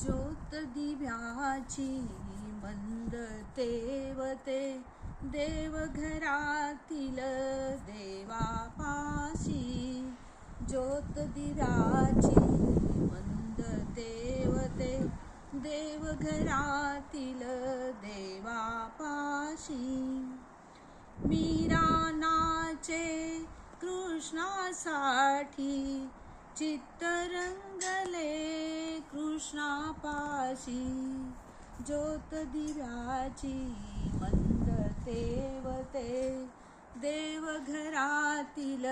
ज्योत दिव्याची मंद तेवते देवघरातील देवापाशी. ज्योत दिव्याची मंद तेवते देवघरातील देवापाशी. मीरानाचे कृष्णासाठी चित्तरंगले रंगले कृष्णापाशी ज्योत दिव्याची मंद तेवते. देवघरातील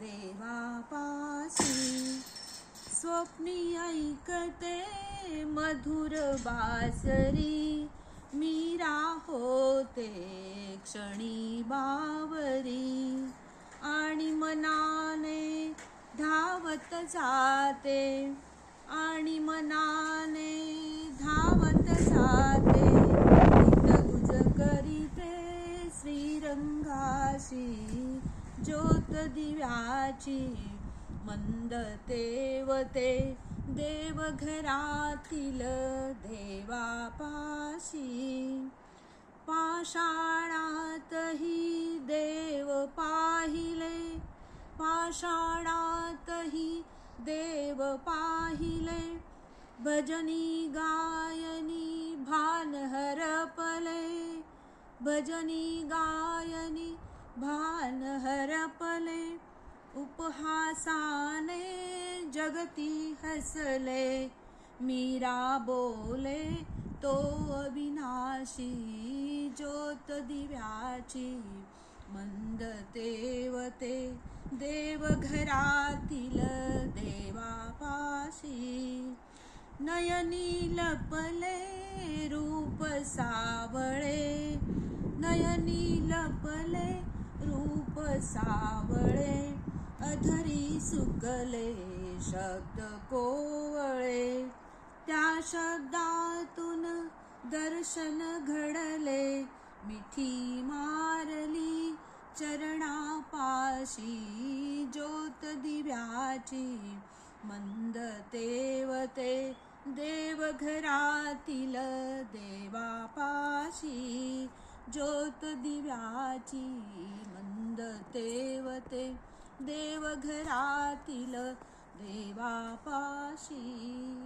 देवापाशी स्वप्नी ऐकते मधुर बासरी. मीरा होते क्षणी बावरी. आणि मनाने धावत जाते. आणि मनाने धावत जाते. गुज करीते श्रीरंगाशी ज्योत दिव्याची मंद तेवते देवघरातील देवापाशी. पाषाणातही देव पाहिले पाषाणा देव पाहिले भजनी गायनी भान हरपले. भजनी गायनी भान हरपले उपहासाने जगती हसले. मीरा बोले तो अविनाशी ज्योत दिव्याची मंदते ते देवघरातील देवापाशी. नयनी लपले रूप सावळे. नयनी लपले रूप सावळे. अधरी सुकले शब्द कोवळे. त्या शब्दातून दर्शन घडले. ज्योत दिव्याची मंद तेवते देवघरातील देवापाशी. ज्योत दिव्याची मंद तेवते देवघरातील देवापाशी.